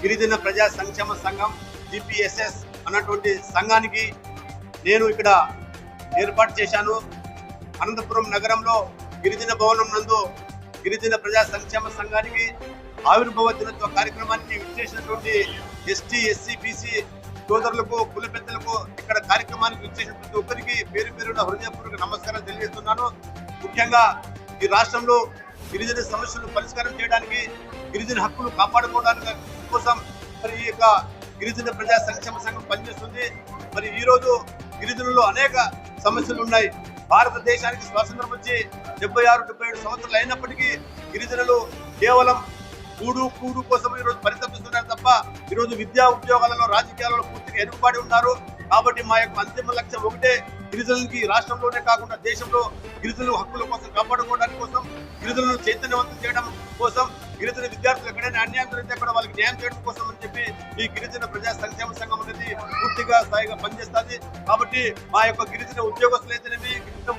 గిరిజన ప్రజా సంక్షేమ సంఘం జిపిఎస్ఎస్ అన్నటువంటి సంఘానికి నేను ఇక్కడ ఏర్పాటు చేశాను. అనంతపురం నగరంలో గిరిజన భవనం నందు గిరిజన ప్రజా సంక్షేమ సంఘానికి ఆవిర్భవ దినోత్సవ కార్యక్రమానికి విచ్చేసినటువంటి ఎస్టీ ఎస్సీ బీసీ సోదరులకు కుల పెద్దలకు ఇక్కడ కార్యక్రమానికి విచ్చేసిన ప్రతి ఒక్కరికి పేరు పేరున హృదయపూర్వక నమస్కారం తెలియజేస్తున్నాను. ముఖ్యంగా ఈ రాష్ట్రంలో గిరిజన సమస్యలను పరిష్కారం చేయడానికి గిరిజన హక్కులు కాపాడుకోవడానికి కోసం మరి ఈ యొక్క గిరిజన ప్రజా సంక్షేమ సంఘం పనిచేస్తుంది. మరి ఈరోజు గిరిజనుల్లో అనేక సమస్యలు ఉన్నాయి. భారతదేశానికి స్వాతంత్రం వచ్చి డెబ్బై ఆరు డెబ్బై ఏడు సంవత్సరాలు అయినప్పటికీ గిరిజనులు కేవలం కూడు కూడు కోసం ఈరోజు పరితపిస్తున్నారు తప్ప ఈరోజు విద్యా ఉద్యోగాలలో రాజకీయాలలో పూర్తిగా ఎరుగుబాటు ఉన్నారు. కాబట్టి మా యొక్క అంతిమ లక్ష్యం ఒకటే గిరిజనులకి రాష్ట్రంలోనే కాకుండా దేశంలో గిరిజనుల హక్కుల కోసం కాపాడుకోవడానికి కోసం గిరిజనులను చైతన్యవంతం చేయడం కోసం గిరిజన విద్యార్థులు ఎక్కడైనా అన్యాయం జరిగితే కూడా వాళ్ళకి న్యాయం చేయడం కోసం అని చెప్పి ఈ గిరిజన ప్రజా సంక్షేమ సంఘం అనేది పూర్తిగా స్థాయిగా పనిచేస్తుంది. కాబట్టి మా యొక్క గిరిజన ఉద్యోగస్తులు అయితేనేమి గిరిజన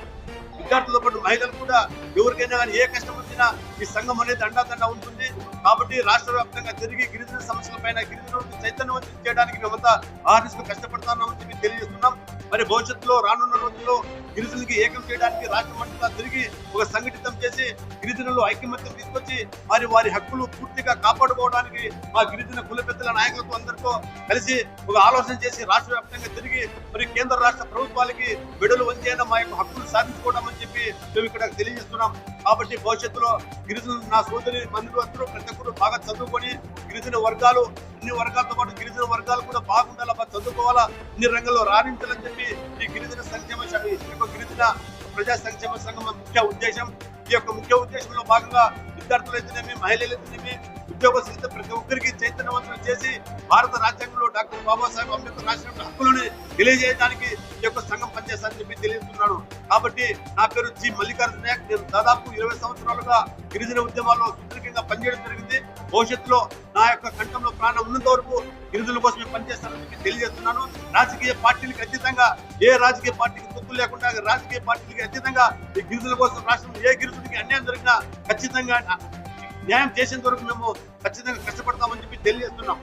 విద్యార్థులతో పాటు మహిళలు కూడా ఎవరికైనా కానీ ఏ కష్టం వచ్చినా ఈ సంఘం అనేది అండాదండ ఉంటుంది. కాబట్టి రాష్ట్ర వ్యాప్తంగా జరిగి గిరిజన సమస్యల పైన గిరిజనులకు చైతన్యవంతం చేయడానికి మేమంతా ఆర్టిస్టులు కష్టపడతానని చెప్పి తెలియజేస్తున్నాం. మరి భవిష్యత్తులో రానున్న రోజుల్లో గిరిజనులకి ఏకం చేయడానికి రాష్ట్రం తిరిగి ఒక సంఘటితం చేసి గిరిజనులు ఐక్యమత్యం తీసుకొచ్చి మరి వారి హక్కులు పూర్తిగా కాపాడుకోవడానికి మా గిరిజన కుల పెద్దల నాయకులతో అందరితో కలిసి ఒక ఆలోచన చేసి రాష్ట్ర వ్యాప్తంగా తిరిగి మరి కేంద్ర రాష్ట్ర ప్రభుత్వాలకి విడుదల వంచైన మా యొక్క హక్కులు సాధించుకోవడం అని చెప్పి మేము ఇక్కడ తెలియజేస్తున్నాం. కాబట్టి భవిష్యత్తులో గిరిజన నా సోదరి మందులు అందరూ ప్రతి ఒక్కరు బాగా చదువుకొని గిరిజన వర్గాలు అన్ని వర్గాలతో పాటు గిరిజన వర్గాలు కూడా బాగుండాలా చదువుకోవాలా? అన్ని రంగంలో రాణించాలని చెప్పి ఈ గిరిజన సంక్షేమ గిరిజన ప్రజా సంక్షేమ సంఘం ముఖ్య ఉద్దేశం. ఈ యొక్క ముఖ్య ఉద్దేశంలో భాగంగా విద్యార్థులు అయితేనేమి మహిళలు అయితేనేమి ఉద్యోగస్తులు అయితే ప్రతి ఒక్కరికి చైతన్యవంతులు చేసి భారత రాజ్యాంగంలో డాక్టర్ బాబాసాహెబ్ అంబేద్కర్ రాసిన హక్కులను తెలియజేయడానికి ఈ యొక్క సంఘం పనిచేస్తానని చెప్పి తెలియజేస్తున్నాను. కాబట్టి నా పేరు జి మల్లికార్జున నాయక్. నేను దాదాపు ఇరవై సంవత్సరాలుగా గిరిజన ఉద్యమాల్లో సుదీర్ఘంగా పనిచేయడం జరిగింది. భవిష్యత్తులో నా యొక్క ప్రాణం ఉన్నంత వరకు గిరిజనుల కోసమే పనిచేస్తానని చెప్పి తెలియజేస్తున్నాను. రాజకీయ పార్టీలకు అతీతంగా ఏ రాజకీయ పార్టీకి తొత్తులు లేకుండా రాజకీయ పార్టీలకి అతీతంగా ఈ గిరిజనుల కోసం రాష్ట్రంలో ఏ గిరిజనుడికి అన్యాయం జరిగినా ఖచ్చితంగా న్యాయం చేసేంత వరకు మేము ఖచ్చితంగా కష్టపడతామని చెప్పి తెలియజేస్తున్నాం.